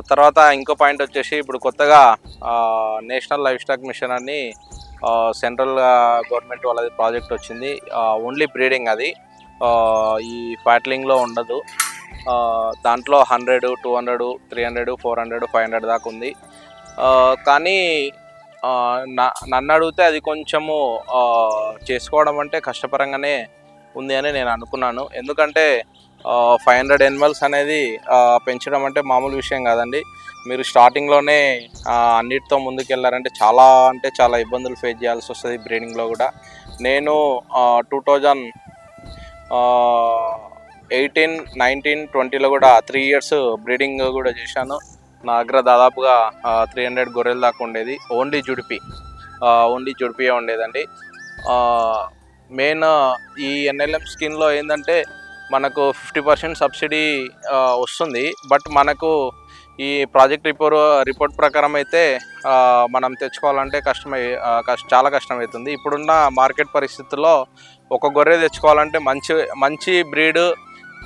తర్వాత ఇంకో పాయింట్ వచ్చేసి ఇప్పుడు కొత్తగా నేషనల్ లైఫ్ స్టాక్ మిషన్ అని సెంట్రల్ గవర్నమెంట్ వాళ్ళది ప్రాజెక్ట్ వచ్చింది. ఓన్లీ బ్రీడింగ్ అది. ఈ ఫ్యాట్లింగ్లో ఉండదు. దాంట్లో hundred two hundred three hundred four hundred five hundred దాకా ఉంది. కానీ నా- నన్ను అడిగితే అది కొంచెము చేసుకోవడం అంటే కష్టపరంగానే ఉంది అని నేను అనుకున్నాను. ఎందుకంటే ఫైవ్ హండ్రెడ్ ఎనిమల్స్ అనేది పెంచడం అంటే మామూలు విషయం కాదండి. మీరు స్టార్టింగ్లోనే అన్నిటితో ముందుకు వెళ్ళారంటే చాలా అంటే చాలా ఇబ్బందులు ఫేస్ చేయాల్సి వస్తుంది బ్రీడింగ్లో కూడా. నేను టూ థౌజండ్ ఎయిటీన్ నైన్టీన్ ట్వంటీలో కూడా త్రీ ఇయర్స్ బ్రీడింగ్ కూడా చేశాను. నా దగ్గర దాదాపుగా త్రీ హండ్రెడ్ గొర్రెల దాకా ఉండేది. ఓన్లీ జుడిపి ఓన్లీ జుడిపియే ఉండేదండి. మెయిన్ ఈ ఎన్ఎల్ఎం స్కీమ్లో ఏంటంటే మనకు ఫిఫ్టీ పర్సెంట్ సబ్సిడీ వస్తుంది. బట్ మనకు ఈ ప్రాజెక్ట్ రిపోర్ట్ రిపోర్ట్ ప్రకారం అయితే మనం తెచ్చుకోవాలంటే కష్టమై కష్ట చాలా కష్టమవుతుంది ఇప్పుడున్న మార్కెట్ పరిస్థితుల్లో ఒక గొర్రె తెచ్చుకోవాలంటే మంచి మంచి బ్రీడ్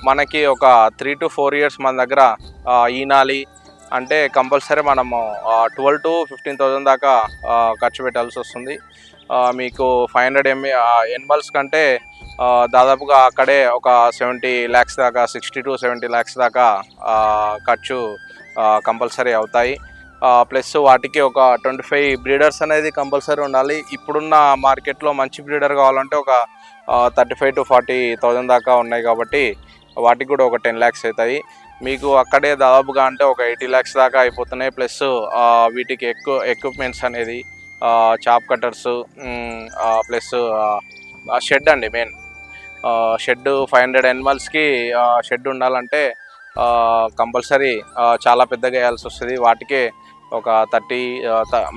మనకి ఒక త్రీ టు ఫోర్ ఇయర్స్ మన దగ్గర ఈనాలి. అంటే కంపల్సరీ మనము ట్వెల్వ్ టు ఫిఫ్టీన్ థౌజండ్ దాకా ఖర్చు పెట్టాల్సి వస్తుంది. మీకు ఫైవ్ హండ్రెడ్ ఎంఏ ఎనిమల్స్ కంటే దాదాపుగా అక్కడే ఒక సెవెంటీ ల్యాక్స్ దాకా సిక్స్టీ టు సెవెంటీ ల్యాక్స్ దాకా ఖర్చు కంపల్సరీ అవుతాయి. ప్లస్ వాటికి ఒక ట్వంటీ ఫైవ్ బ్రీడర్స్ అనేది కంపల్సరీ ఉండాలి. ఇప్పుడున్న మార్కెట్లో మంచి బ్రీడర్ కావాలంటే ఒక thirty five to forty thousand దాకా ఉన్నాయి కాబట్టి వాటికి కూడా ఒక టెన్ ల్యాక్స్ అవుతాయి. మీకు అక్కడే దాదాపుగా అంటే ఒక ఎయిటీ ల్యాక్స్ దాకా అయిపోతున్నాయి. ప్లస్ వీటికి ఎక్కువ ఎక్విప్మెంట్స్ అనేది చాప్ కట్టర్స్ ప్లస్ షెడ్ అండి మెయిన్. షెడ్ ఫైవ్ హండ్రెడ్ ఎనిమల్స్కి షెడ్ ఉండాలంటే కంపల్సరీ చాలా పెద్దగా వేయాల్సి వస్తుంది. వాటికే ఒక థర్టీ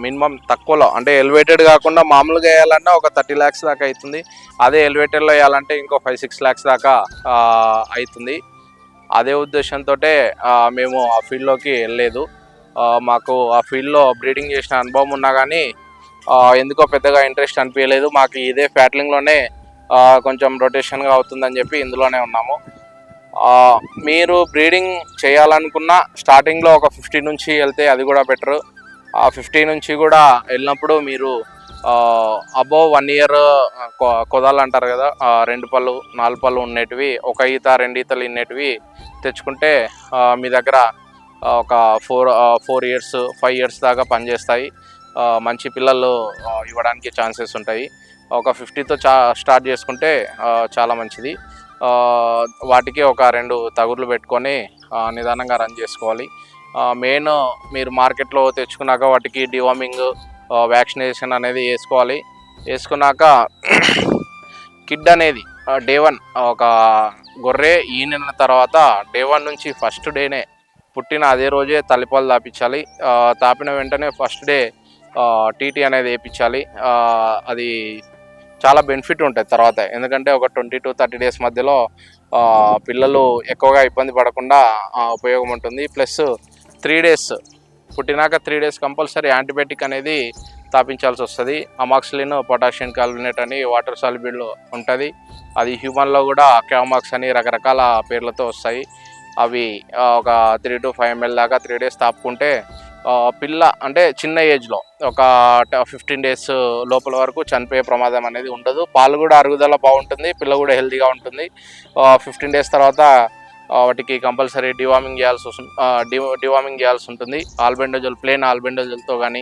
మినిమం తక్కువలో అంటే ఎలివేటెడ్ కాకుండా మామూలుగా వేయాలన్నా ఒక థర్టీ ల్యాక్స్ దాకా అవుతుంది అదే ఎలివేటెడ్లో వేయాలంటే ఇంకో ఫైవ్ సిక్స్ ల్యాక్స్ దాకా అవుతుంది అదే ఉద్దేశంతో మేము ఆ ఫీల్డ్లోకి వెళ్ళలేదు. మాకు ఆ ఫీల్డ్లో బ్రీడింగ్ చేసిన అనుభవం ఉన్నా కానీ ఎందుకో పెద్దగా ఇంట్రెస్ట్ అనిపించలేదు మాకు ఇదే ఫ్యాట్లింగ్లోనే కొంచెం రొటేషన్గా అవుతుందని చెప్పి ఇందులోనే ఉన్నాము. మీరు బ్రీడింగ్ చేయాలనుకున్న స్టార్టింగ్లో ఒక ఫిఫ్టీ నుంచి వెళ్తే అది కూడా బెటర్ ఆ ఫిఫ్టీ నుంచి కూడా వెళ్ళినప్పుడు మీరు అబోవ్ వన్ ఇయర్ కొదాలు అంటారు కదా రెండు పళ్ళు నాలుగు పళ్ళు ఉండేటివి ఒక ఈత రెండు ఈతలు ఇన్నేటివి తెచ్చుకుంటే మీ దగ్గర ఒక four four years five years దాకా పనిచేస్తాయి. మంచి పిల్లలు ఇవ్వడానికి ఛాన్సెస్ ఉంటాయి. ఒక ఫిఫ్టీతో చా స్టార్ట్ చేసుకుంటే చాలా మంచిది. వాటికి ఒక రెండు తగుర్లు పెట్టుకొని నిదానంగా రన్ చేసుకోవాలి. మెయిన్ మీరు మార్కెట్లో తెచ్చుకున్నాక వాటికి డివామింగ్ వ్యాక్సినేషన్ అనేది వేసుకోవాలి. వేసుకున్నాక కిడ్ అనేది డే వన్ ఒక గొర్రె ఈనిన తర్వాత డే వన్ నుంచి ఫస్ట్ డేనే పుట్టిన అదే రోజే తల్లిపాలు తాపించాలి. తాపిన వెంటనే ఫస్ట్ డే టీటీ అనేది వేయించాలి అది చాలా బెనిఫిట్ ఉంటుంది తర్వాత. ఎందుకంటే ఒక ట్వంటీ టు థర్టీ డేస్ మధ్యలో పిల్లలు ఎక్కువగా ఇబ్బంది పడకుండా ఉపయోగం ఉంటుంది. ప్లస్ త్రీ డేస్ పుట్టినాక త్రీ డేస్ కంపల్సరీ యాంటీబయాటిక్ అనేది తాపించాల్సి వస్తుంది. అమాక్సిలిన్ పొటాషియం కాల్బినేట్ అని వాటర్ సాల్యుబుల్ ఉంటుంది. అది హ్యూమన్లో కూడా క్యామాక్స్ అని రకరకాల పేర్లతో వస్తాయి. అవి ఒక త్రీ టు ఫైవ్ ఎంఎల్ దాకా త్రీ డేస్ తాపుకుంటే పిల్ల అంటే చిన్న ఏజ్లో ఒక ఫిఫ్టీన్ డేస్ లోపల వరకు చనిపోయే ప్రమాదం అనేది ఉండదు. పాలు కూడా అరుగుదల బాగుంటుంది పిల్ల కూడా హెల్తీగా ఉంటుంది. ఫిఫ్టీన్ డేస్ తర్వాత వాటికి కంపల్సరీ డివార్మింగ్ చేయాల్సి వస్తుంది డివార్మింగ్ చేయాల్సి ఉంటుంది. ఆల్బెండోజల్ ప్లేన్ ఆల్బెండోజల్తో కానీ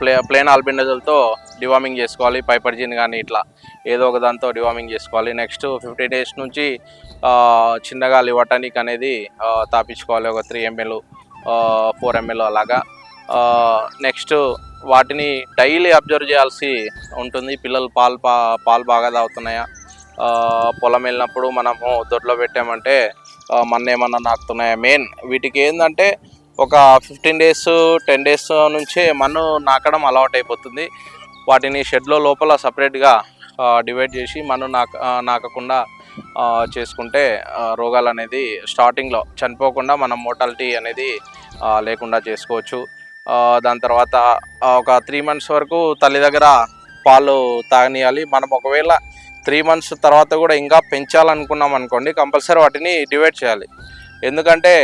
ప్లే ప్లేన్ ఆల్బెండోజల్తో డివార్మింగ్ చేసుకోవాలి పైపర్జిన్ కానీ ఇట్లా. ఏదో ఒక దాంతో డివార్మింగ్ చేసుకోవాలి. నెక్స్ట్ ఫిఫ్టీ డేస్ నుంచి చిన్నగా లివటానిక్ అనేది తాపించుకోవాలి ఒక త్రీ ఎంఎల్ ఫోర్ ఎంఎల్ అలాగా. నెక్స్ట్ వాటిని డైలీ అబ్జర్వ్ చేయాల్సి ఉంటుంది. పిల్లలు పాలు పా పాలు బాగా తాగుతున్నాయా? పొలం వెళ్ళినప్పుడు మనము దొడ్లో పెట్టామంటే ఆ, ఏమన్నా నాకుతున్నాయా? మెయిన్ వీటికి ఏంటంటే ఒక ఫిఫ్టీన్ డేస్ టెన్ డేస్ నుంచే మన్ను నాకడం అలవాటు అయిపోతుంది వాటిని షెడ్లో లోపల సపరేట్గా డివైడ్ చేసి మన్ను నాక నాకకుండా చేసుకుంటే రోగాలు అనేది స్టార్టింగ్లో చనిపోకుండా మనం మోటాలిటీ అనేది లేకుండా చేసుకోవచ్చు. దాని తర్వాత ఒక త్రీ మంత్స్ వరకు తల్లి దగ్గర పాలు తాగనియాలి. మనం ఒకవేళ త్రీ మంత్స్ తర్వాత కూడా ఇంకా పెంచాలనుకున్నాం అనుకోండి కంపల్సరీ వాటిని డివైడ్ చేయాలి. ఎందుకంటే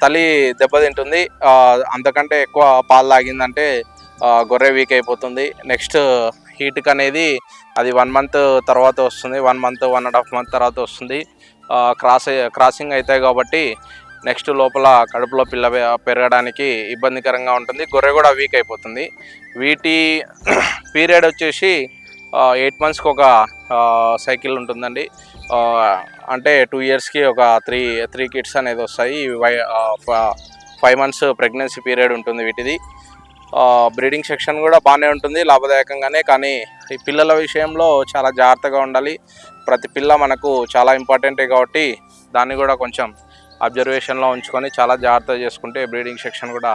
తల్లి దెబ్బతింటుంది. అంతకంటే ఎక్కువ పాలు తాగిందంటే గొర్రె వీక్ అయిపోతుంది. నెక్స్ట్ హీట్కి అనేది అది వన్ మంత్ తర్వాత వస్తుంది. One month one and half month తర్వాత వస్తుంది. క్రాస్ క్రాసింగ్ అవుతాయి కాబట్టి నెక్స్ట్ లోపల కడుపులో పిల్ల పెరగడానికి ఇబ్బందికరంగా ఉంటుంది. గొర్రె కూడా వీక్ అయిపోతుంది. వీటి పీరియడ్ వచ్చేసి ఎయిట్ మంత్స్కి ఒక సైకిల్ ఉంటుందండి. అంటే టూ ఇయర్స్కి ఒక త్రీ త్రీ కిడ్స్ అనేది వస్తాయి. ఫైవ్ మంత్స్ ప్రెగ్నెన్సీ పీరియడ్ ఉంటుంది వీటిది. బ్రీడింగ్ సెక్షన్ కూడా బాగానే ఉంటుంది లాభదాయకంగానే కానీ ఈ పిల్లల విషయంలో చాలా జాగ్రత్తగా ఉండాలి. ప్రతి పిల్ల మనకు చాలా ఇంపార్టెంటే కాబట్టి దాన్ని కూడా కొంచెం అబ్జర్వేషన్లో ఉంచుకొని చాలా జాగ్రత్త చేసుకుంటే బ్రీడింగ్ సెక్షన్ కూడా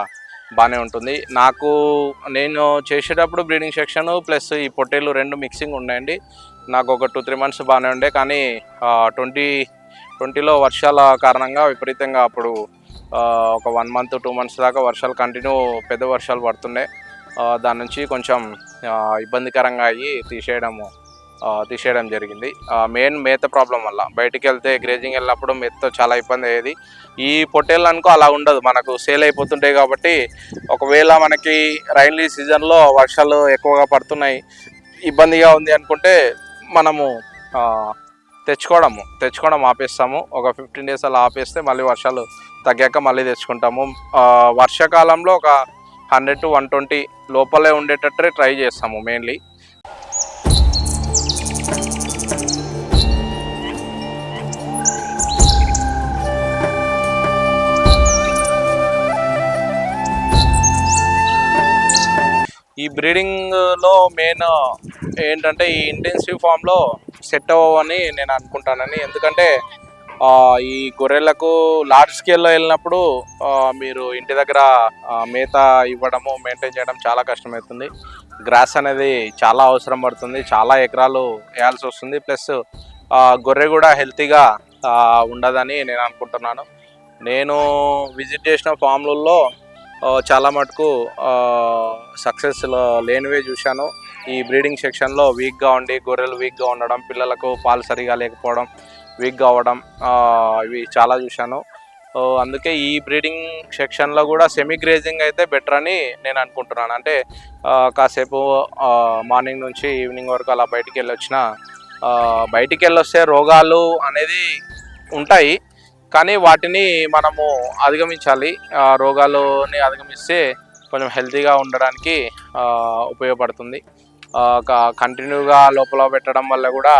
బాగానే ఉంటుంది. నాకు నేను చేసేటప్పుడు బ్రీడింగ్ సెక్షన్ ప్లస్ ఈ పొట్టేలు రెండు మిక్సింగ్ ఉన్నాయండి. నాకు ఒక టూ త్రీ మంత్స్ బాగానే ఉండే కానీ ట్వంటీ ట్వంటీలో వర్షాల కారణంగా విపరీతంగా అప్పుడు ఒక వన్ మంత్ టూ మంత్స్ దాకా వర్షాలు కంటిన్యూ పెద్ద వర్షాలు పడుతుండే దాని నుంచి కొంచెం ఇబ్బందికరంగా అయ్యి తీసేయడము తీసేయడం జరిగింది. మెయిన్ మేత ప్రాబ్లం వల్ల బయటికి వెళ్తే గ్రేజింగ్ వెళ్ళినప్పుడు మేతతో చాలా ఇబ్బంది అయ్యేది. ఈ పొట్టేళ్ళు అనుకో అలా ఉండదు. మనకు సేల్ అయిపోతుంటాయి కాబట్టి ఒకవేళ మనకి రైన్లీ సీజన్లో వర్షాలు ఎక్కువగా పడుతున్నాయి ఇబ్బందిగా ఉంది అనుకుంటే మనము తెచ్చుకోవడము తెచ్చుకోవడం ఆపేస్తాము. ఒక ఫిఫ్టీన్ డేస్ అలా ఆపేస్తే మళ్ళీ వర్షాలు తగ్గాక మళ్ళీ తెచ్చుకుంటాము. వర్షాకాలంలో ఒక హండ్రెడ్ టు వన్ ట్వంటీ లోపలే ఉండేటట్టే ట్రై చేస్తాము మెయిన్లీ. ఈ బ్రీడింగ్లో మెయిన్ ఏంటంటే ఈ ఇంటెన్సివ్ ఫామ్లో సెట్ అవ్వని నేను అనుకుంటానని. ఎందుకంటే ఈ గొర్రెలకు లార్జ్ స్కేల్లో వెళ్ళినప్పుడు మీరు ఇంటి దగ్గర మేత ఇవ్వడము మెయింటైన్ చేయడం చాలా కష్టమవుతుంది. గ్రాస్ అనేది చాలా అవసరం పడుతుంది. చాలా ఎకరాలు వేయాల్సి వస్తుంది. ప్లస్ గొర్రె కూడా హెల్తీగా ఉండదని నేను అనుకుంటున్నాను. నేను విజిట్ చేసిన ఫామ్లలో చాలా మటుకు సక్సెస్ లేనివే చూశాను. ఈ బ్రీడింగ్ సెక్షన్లో వీక్గా ఉండి గొర్రెలు వీక్గా ఉండడం పిల్లలకు పాలు సరిగా లేకపోవడం వీక్ అవ్వడం ఇవి చాలా చూశాను. అందుకే ఈ బ్రీడింగ్ సెక్షన్లో కూడా సెమీ గ్రేజింగ్ అయితే బెటర్ అని నేను అనుకుంటున్నాను. అంటే కాసేపు మార్నింగ్ నుంచి ఈవినింగ్ వరకు అలా బయటికి వెళ్ళొచ్చిన బయటికి వెళ్ళొస్తే రోగాలు అనేది ఉంటాయి. కానీ వాటిని మనము అధిగమించాలి. రోగాలని అధిగమిస్తే కొంచెం హెల్తీగా ఉండడానికి ఉపయోగపడుతుంది. కంటిన్యూగా లోపల పెట్టడం వల్ల కూడా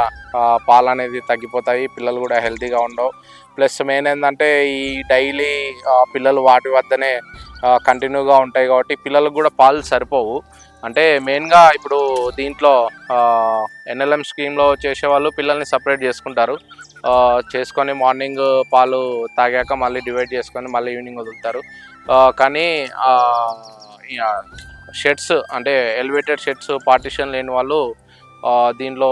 పాలు అనేది తగ్గిపోతాయి పిల్లలు కూడా హెల్తీగా ఉండవు. ప్లస్ మెయిన్ ఏంటంటే ఈ డైలీ పిల్లలు వాటి వద్దనే కంటిన్యూగా ఉంటాయి కాబట్టి పిల్లలకు కూడా పాలు సరిపోవు. అంటే మెయిన్గా ఇప్పుడు దీంట్లో ఎన్ఎల్ఎం స్కీమ్లో చేసేవాళ్ళు పిల్లల్ని సపరేట్ చేసుకుంటారు. చేసుకొని మార్నింగ్ పాలు తాగాక మళ్ళీ డివైడ్ చేసుకొని మళ్ళీ ఈవినింగ్ వదులుతారు. కానీ షెడ్స్ అంటే ఎలివేటెడ్ షెడ్స్ పార్టిషన్ లేని వాళ్ళు దీనిలో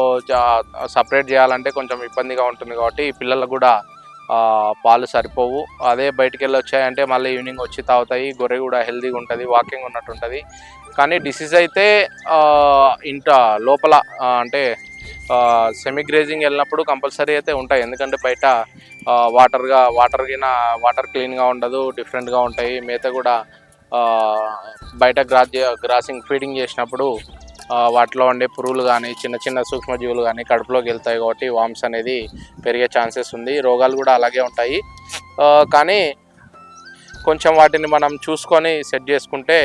సపరేట్ చేయాలంటే కొంచెం ఇబ్బందిగా ఉంటుంది కాబట్టి పిల్లలకు కూడా పాలు సరిపోవు. అదే బయటికి వెళ్ళి వచ్చాయంటే మళ్ళీ ఈవినింగ్ వచ్చి తాగుతాయి. గొర్రె కూడా హెల్తీగా ఉంటుంది వాకింగ్ ఉన్నట్టు ఉంటుంది. కానీ డిసీజ్ అయితే ఇంట లోపల అంటే సెమీ గ్రేజింగ్ వెళ్ళినప్పుడు కంపల్సరీ అయితే ఉంటాయి. ఎందుకంటే బయట వాటర్గా వాటర్ గిన వాటర్ క్లీన్గా ఉండదు డిఫరెంట్గా ఉంటాయి. మేత కూడా బయట గ్రాస్ గ్రాసింగ్ ఫీడింగ్ చేసినప్పుడు వాటిలో ఉండే పురుగులు కానీ చిన్న చిన్న సూక్ష్మజీవులు కానీ కడుపులోకి వెళ్తాయి కాబట్టి వామ్స్ అనేది పెరిగే ఛాన్సెస్ ఉంది. రోగాలు కూడా అలాగే ఉంటాయి. కానీ కొంచెం వాటిని మనం చూసుకొని సెట్ చేసుకుంటే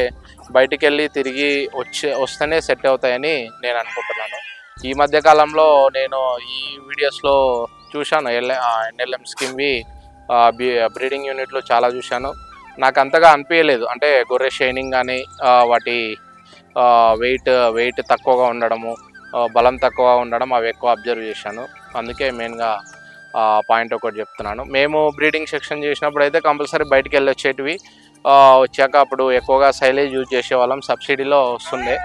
బయటికి వెళ్ళి తిరిగి వచ్చే వస్తేనే సెట్ అవుతాయని నేను అనుకుంటున్నాను. ఈ మధ్య కాలంలో నేను ఈ వీడియోస్లో చూశాను. ఎల్ ఎన్ఎల్ఎం స్కీమ్వి బ్రీడింగ్ యూనిట్లో చాలా చూశాను. నాకు అంతగా అనిపించలేదు అంటే గొర్రె షైనింగ్ కానీ వాటి వెయిట్ వెయిట్ తక్కువగా ఉండడము బలం తక్కువ ఉండడం అవి ఎక్కువ అబ్జర్వ్ చేశాను. అందుకే మెయిన్గా పాయింట్ ఒకటి చెప్తున్నాను. మేము బ్రీడింగ్ సెక్షన్ చేసినప్పుడు అయితే కంపల్సరీ బయటికి వెళ్ళి వచ్చేటివి వచ్చాక అప్పుడు ఎక్కువగా సైలేజ్ యూజ్ చేసేవాళ్ళం. సబ్సిడీలో వస్తుండే.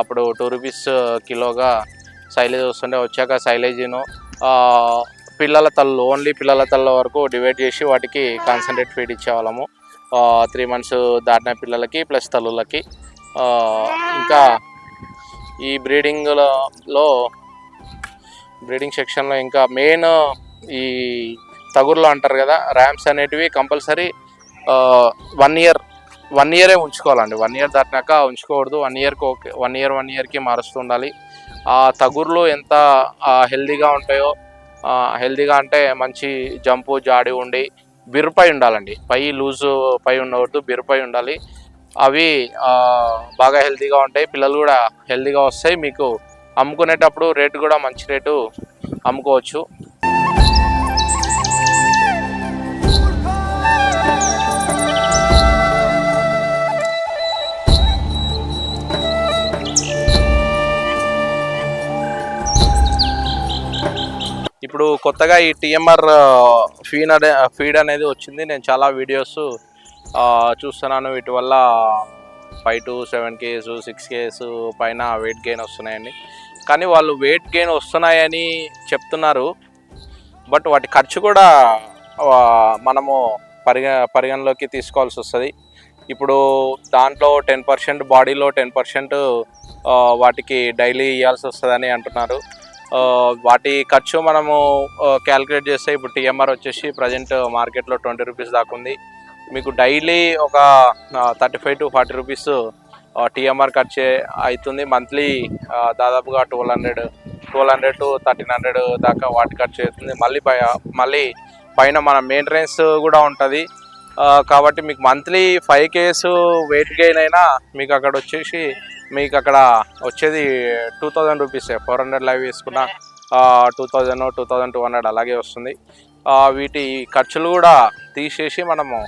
అప్పుడు టూ రూపీస్ కిలోగా సైలేజ్ వస్తుండే. వచ్చాక సైలేజీను పిల్లల తల్లు ఓన్లీ పిల్లల తల్ల వరకు డివైడ్ చేసి వాటికి కాన్సన్ట్రేట్ ఫీడ్ ఇచ్చేవాళ్ళము. త్రీ మంత్స్ దాటిన పిల్లలకి ప్లస్ తల్లులకి. ఇంకా ఈ బ్రీడింగ్లో బ్రీడింగ్ సెక్షన్లో ఇంకా మెయిన్ ఈ తగుర్లు అంటారు కదా ర్యామ్స్ అనేటివి కంపల్సరీ వన్ ఇయర్ వన్ ఇయరే ఉంచుకోవాలండి. వన్ ఇయర్ దాటినాక ఉంచుకోకూడదు. వన్ ఇయర్కి ఓకే వన్ ఇయర్ వన్ ఇయర్కి మారుస్తూ ఉండాలి. ఆ తగుర్లు ఎంత హెల్దీగా ఉంటాయో హెల్దీగా అంటే మంచి జంపు జాడి ఉండి బిరుపై ఉండాలండి. పై లూజు పై ఉండవద్దు బిరుపై ఉండాలి. అవి బాగా హెల్తీగా ఉంటాయి. పిల్లలు కూడా హెల్తీగా వస్తాయి. మీకు అమ్ముకునేటప్పుడు రేటు కూడా మంచి రేటు అమ్ముకోవచ్చు. ఇప్పుడు కొత్తగా ఈ టీఎంఆర్ ఫీడ్ అనే ఫీడ్ అనేది వచ్చింది. నేను చాలా వీడియోస్ చూస్తున్నాను. వీటి వల్ల ఫైవ్ టు సెవెన్ కేసు సిక్స్ కేసు పైన వెయిట్ గెయిన్ వస్తున్నాయండి. కానీ వాళ్ళు వెయిట్ గెయిన్ వస్తున్నాయని చెప్తున్నారు. బట్ వాటి ఖర్చు కూడా మనము పరిగ పరిగణలోకి తీసుకోవాల్సి వస్తుంది. ఇప్పుడు దాంట్లో టెన్ పర్సెంట్ బాడీలో టెన్ పర్సెంట్ వాటికి డైలీ ఇవ్వాల్సి వస్తుందని అంటున్నారు. వాటి ఖర్చు మనము క్యాలిక్యులేట్ చేస్తే ఇప్పుడు టీఎంఆర్ వచ్చేసి ప్రజెంట్ మార్కెట్లో ట్వంటీ రూపీస్ దాకా ఉంది. మీకు డైలీ ఒక thirty five to forty rupees TMR ఖర్చు అవుతుంది మంత్లీ దాదాపుగా twelve hundred twelve hundred to thirteen hundred దాకా వాటి ఖర్చు అవుతుంది. మళ్ళీ పై- మళ్ళీ పైన మన మెయింటెనెన్స్ కూడా ఉంటుంది. కాబట్టి మీకు మంత్లీ ఫైవ్ కేస్ వెయిట్ గెయిన్ అయినా మీకు అక్కడ వచ్చేసి మీకు అక్కడ వచ్చేది two thousand rupees four hundred live వేసుకున్న two thousand two thousand two hundred అలాగే వస్తుంది. వీటి ఖర్చులు కూడా తీసేసి మనము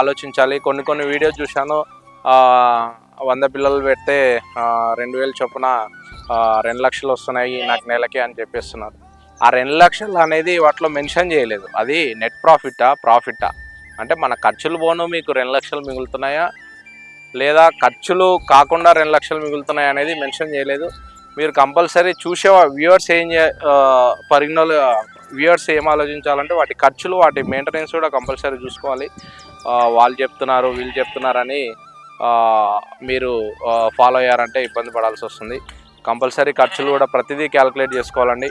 ఆలోచించాలి. కొన్ని కొన్ని వీడియోస్ చూశాను. వంద పిల్లలు పెడితే రెండు వేలు చొప్పున రెండు లక్షలు వస్తున్నాయి నాకు నెలకి అని చెప్పేస్తున్నారు. ఆ రెండు లక్షలు అనేది వాటిలో మెన్షన్ చేయలేదు. అది నెట్ ప్రాఫిటా ప్రాఫిటా అంటే మన ఖర్చులు పోను మీకు రెండు లక్షలు మిగులుతున్నాయా? లేదా ఖర్చులు కాకుండా రెండు లక్షలు మిగులుతున్నాయి అనేది మెన్షన్ చేయలేదు. మీరు కంపల్సరీ చూసే వ్యూవర్స్ ఏం చే పరిగణలు వ్యూవర్స్ ఏం ఆలోచించాలంటే వాటి ఖర్చులు వాటి మెయింటెనెన్స్ కూడా కంపల్సరీ చూసుకోవాలి. వాళ్ళు చెప్తున్నారు వీళ్ళు చెప్తున్నారని మీరు ఫాలో అయ్యారంటే ఇబ్బంది పడాల్సి వస్తుంది. కంపల్సరీ ఖర్చులు కూడా ప్రతిదీ క్యాలిక్యులేట్ చేసుకోవాలండి.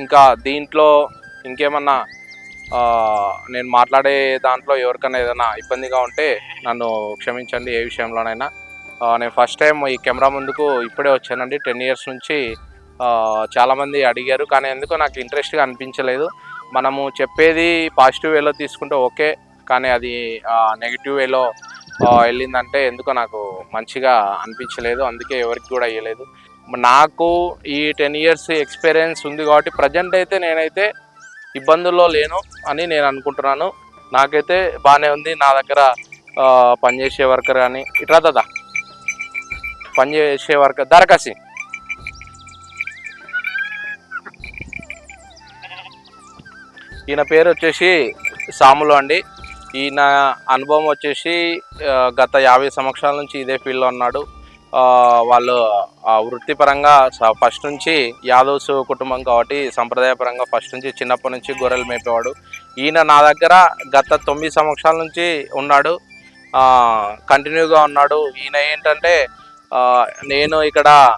ఇంకా దీంట్లో ఇంకేమన్నా నేను మాట్లాడే దాంట్లో ఎవరికైనా ఏదైనా ఇబ్బందిగా ఉంటే నన్ను క్షమించండి ఏ విషయంలోనైనా. నేను ఫస్ట్ టైం ఈ కెమెరా ముందుకు ఇప్పుడే వచ్చానండి. టెన్ ఇయర్స్ నుంచి చాలామంది అడిగారు కానీ ఎందుకో నాకు ఇంట్రెస్ట్గా అనిపించలేదు. మనము చెప్పేది పాజిటివ్ వేలో తీసుకుంటే ఓకే కానీ అది నెగిటివ్ వేలో వెళ్ళిందంటే ఎందుకో నాకు మంచిగా అనిపించలేదు. అందుకే ఎవరికి కూడా ఇవ్వలేదు నాకు ఈ టెన్ ఇయర్స్ ఎక్స్పీరియన్స్ ఉంది కాబట్టి ప్రజెంట్ అయితే నేనైతే ఇబ్బందుల్లో లేను అని నేను అనుకుంటున్నాను. నాకైతే బాగానే ఉంది. నా దగ్గర పనిచేసే వర్కర్ కానీ ఇట్లా దాదా. పనిచేసే వర్కర్ దరఖాసి ఈయన పేరు వచ్చేసి సాములు అండి. ఈయన అనుభవం వచ్చేసి గత యాభై సంవత్సరాల నుంచి ఇదే ఫీల్డ్లో ఉన్నాడు. వాళ్ళు వృత్తిపరంగా స- ఫస్ట్ నుంచి యాదవ్స్ కుటుంబం కాబట్టి సంప్రదాయపరంగా ఫస్ట్ నుంచి చిన్నప్పటి నుంచి గొర్రెలు మేపేవాడు. ఈయన నా దగ్గర గత తొమ్మిది సంవత్సరాల నుంచి ఉన్నాడు. కంటిన్యూగా ఉన్నాడు. ఈయన ఏంటంటే నేను ఇక్కడ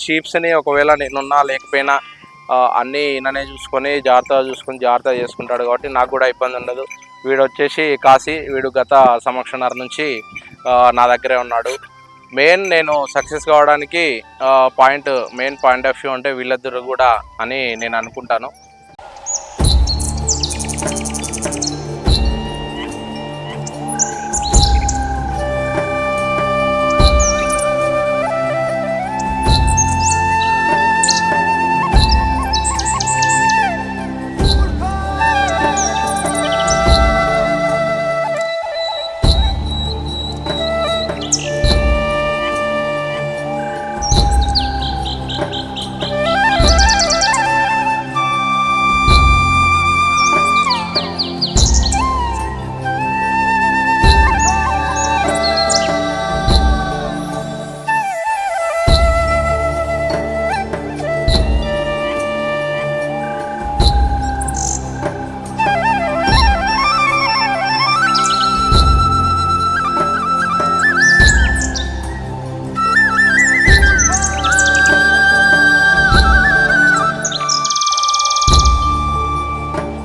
షీప్స్ని ఒకవేళ నేనున్నా లేకపోయినా అన్నీ ఈయననే చూసుకొని జాగ్రత్తగా చూసుకొని జాగ్రత్తగా చేసుకుంటాడు కాబట్టి నాకు కూడా ఇబ్బంది ఉండదు. వీడు వచ్చేసి కాశీ వీడు గత సంవత్సరాల నుంచి నా దగ్గరే ఉన్నాడు. మెయిన్ నేను సక్సెస్ కావడానికి point main point of view అంటే వీళ్ళిద్దరు కూడా అని నేను అనుకుంటాను. Música